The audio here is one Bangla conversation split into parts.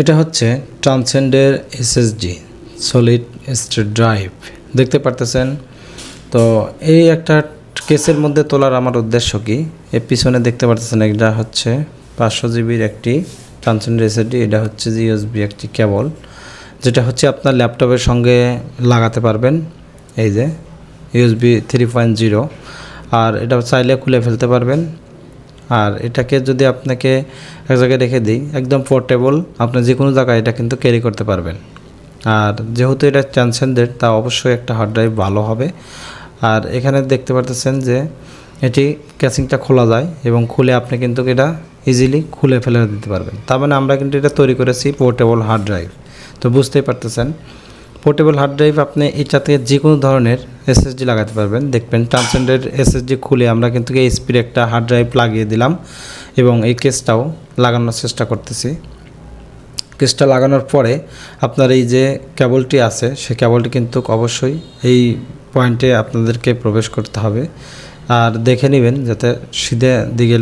এটা হচ্ছে ট্রান্সেন্ডের এসএসডি সলিড স্টেট ড্রাইভ দেখতে পারতেছেন? তো এই একটা কেসের মধ্যে তোলার আমার উদ্দেশ্য কি? এর পিছনে দেখতে পারতেছেন এটা হচ্ছে পাঁচশো জিবির একটি ট্রান্সেন্ডের এসএসডি এটা হচ্ছে ইউএসবি একটি কেবল, যেটা হচ্ছে আপনার ল্যাপটপের সঙ্গে লাগাতে পারবেন। এই যে ইউএসবি থ্রি পয়েন্ট জিরো আর এটা চাইলে খুলে ফেলতে পারবেন। আর এটাকে যদি আপনাকে এক জায়গায় রেখে দিই, একদম পোর্টেবল আপনি যে কোনো জায়গায় এটা কিন্তু ক্যারি করতে পারবেন। আর যেহেতু এটা ট্রান্সেন্ডেড তা অবশ্যই একটা হার্ড ড্রাইভ ভালো হবে। আর এখানে দেখতে পারতেছেন যে এটি ক্যাসিংটা খোলা যায় এবং খুলে আপনি কিন্তু এটা ইজিলি খুলে ফেলে দিতে পারবেন। তার মানে আমরা কিন্তু এটা তৈরি করেছি পোর্টেবল হার্ড ড্রাইভ তো বুঝতেই পারতেছেন পোর্টেবল হার্ড ড্রাইভ আপনি এটাতে যে কোনো ধরনের এসএসডি লাগাতে পারবেন। দেখবেন ট্রান্সেন্ডের এসএসডি খুলে আমরা কিন্তু এইচপির একটা হার্ড ড্রাইভ লাগিয়ে দিলাম এবং এই কেসটাও লাগানোর চেষ্টা করতেছি। কেসটা লাগানোর পরে আপনার এই যে কেবলটি আছে, সে কেবলটি কিন্তু অবশ্যই এই পয়েন্টে আপনাদেরকে প্রবেশ করতে হবে। আর দেখে নেবেন যাতে সিধে দিকে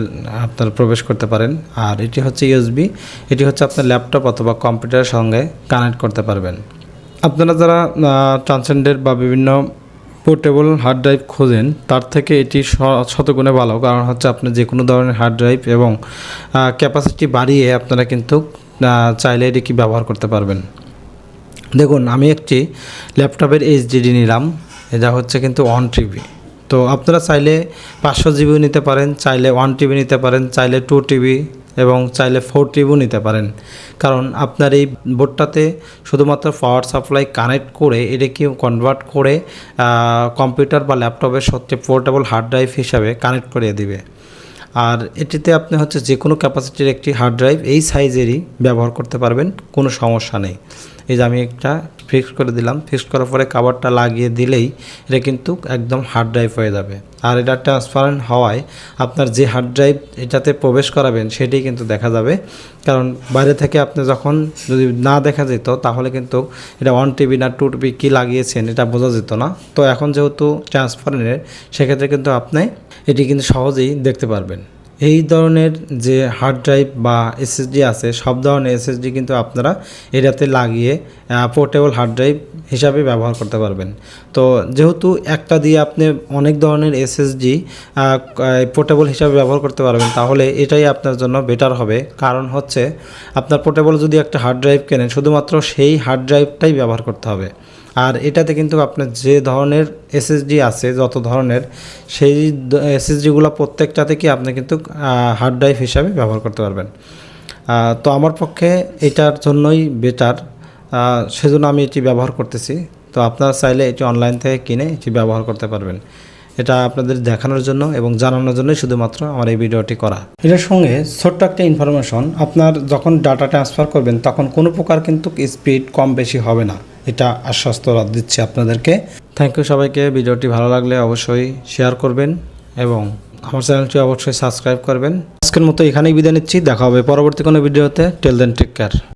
আপনার প্রবেশ করতে পারেন। আর এটি হচ্ছে ইউএসবি এটি হচ্ছে আপনার ল্যাপটপ অথবা কম্পিউটারের সঙ্গে কানেক্ট করতে পারবেন। আপনারা যারা ট্রান্সেন্ডের বা বিভিন্ন পোর্টেবল হার্ড ড্রাইভ খোঁজেন, তার থেকে এটি শতগুণে ভালো। কারণ হচ্ছে আপনি যে কোনো ধরনের হার্ড ড্রাইভ এবং ক্যাপাসিটি বাড়িয়ে আপনারা কিন্তু চাইলে এটি কি ব্যবহার করতে পারবেন। দেখুন, আমি একটি ল্যাপটপের এইচডিডি নিলাম। এটা হচ্ছে কিন্তু ওয়ান টিবি। তো আপনারা চাইলে পাঁচশো জিবিও নিতে পারেন, চাইলে ওয়ান টিবি নিতে পারেন, চাইলে টু টিবি এবং চাইলে ফোর টিবিও নিতে পারেন। কারণ আপনার এই বোর্ডটাতে শুধুমাত্র পাওয়ার সাপ্লাই কানেক্ট করে এটাকে কনভার্ট করে কম্পিউটার বা ল্যাপটপের সত্যি পোর্টেবল হার্ড ড্রাইভ হিসাবে কানেক্ট করে দিবে। আর এটিতে আপনি হচ্ছে যে কোনো ক্যাপাসিটির একটি হার্ড ড্রাইভ এই সাইজেরই ব্যবহার করতে পারবেন, কোনো সমস্যা নেই। এই যে আমি একটা ফিক্স করে দিলাম। ফিক্স করার পরে কাভারটা লাগিয়ে দিলেই এটা কিন্তু একদম হার্ড ড্রাইভ হয়ে যাবে। আর এটা ট্রান্সপারেন্ট হওয়ায় আপনার যে হার্ড ড্রাইভ এটাতে প্রবেশ করাবেন সেটি কিন্তু দেখা যাবে। কারণ বাইরে থেকে আপনি যখন যদি না দেখা যেত, তাহলে কিন্তু এটা ওয়ান টিবি না টু টিবি কী লাগিয়েছেন, এটা বোঝা যেত না। তো এখন যেহেতু ট্রান্সপারেন্টের সেক্ষেত্রে কিন্তু আপনি এটি কিন্তু সহজেই দেখতে পারবেন। এই ধরনের যে হার্ড ড্রাইভ বা এসএসডি আছে, সব ধরনের এসএসডি কিন্তু আপনারা এটাতে লাগিয়ে পোর্টেবল হার্ড ড্রাইভ হিসাবে ব্যবহার করতে পারবেন। তো যেহেতু একটা দিয়ে আপনি অনেক ধরনের এসএসডি পোর্টেবল হিসাবে ব্যবহার করতে পারবেন, তাহলে এটাই আপনার জন্য বেটার হবে। কারণ হচ্ছে, আপনার পোর্টেবল যদি একটা হার্ড ড্রাইভ কেনেন, শুধুমাত্র সেই হার্ড ড্রাইভটাই ব্যবহার করতে হবে। আর এটাতে কিন্তু আপনার যে ধরনের এসএসডি আছে, যত ধরনের, সেই এসএসডিগুলো প্রত্যেকটাতে কি আপনি কিন্তু হার্ড ড্রাইভ হিসাবে ব্যবহার করতে পারবেন। তো আমার পক্ষে এটার জন্যই বেটার সেজন্য আমি এটি ব্যবহার করতেছি। তো আপনারা চাইলে এটি অনলাইন থেকে কিনে এটি ব্যবহার করতে পারবেন। এটা আপনাদের দেখানোর জন্য এবং জানানোর জন্যই শুধুমাত্র আমার এই ভিডিওটি করা। এটার সঙ্গে ছোট্ট একটা ইনফরমেশন আপনার যখন ডাটা ট্রান্সফার করবেন, তখন কোনো প্রকার কিন্তু স্পিড কম বেশি হবে না। এটা আশ্বস্ত দিচ্ছি আপনাদেরকে। থ্যাংক ইউ সবাইকে। ভিডিওটি ভালো লাগলে অবশ্যই শেয়ার করবেন এবং আমার চ্যানেলটি অবশ্যই সাবস্ক্রাইব করবেন। আজকের মতো এখানেই বিদায় নিচ্ছি। দেখা হবে পরবর্তী কোনো ভিডিওতে। টেল দেন টেক কেয়ার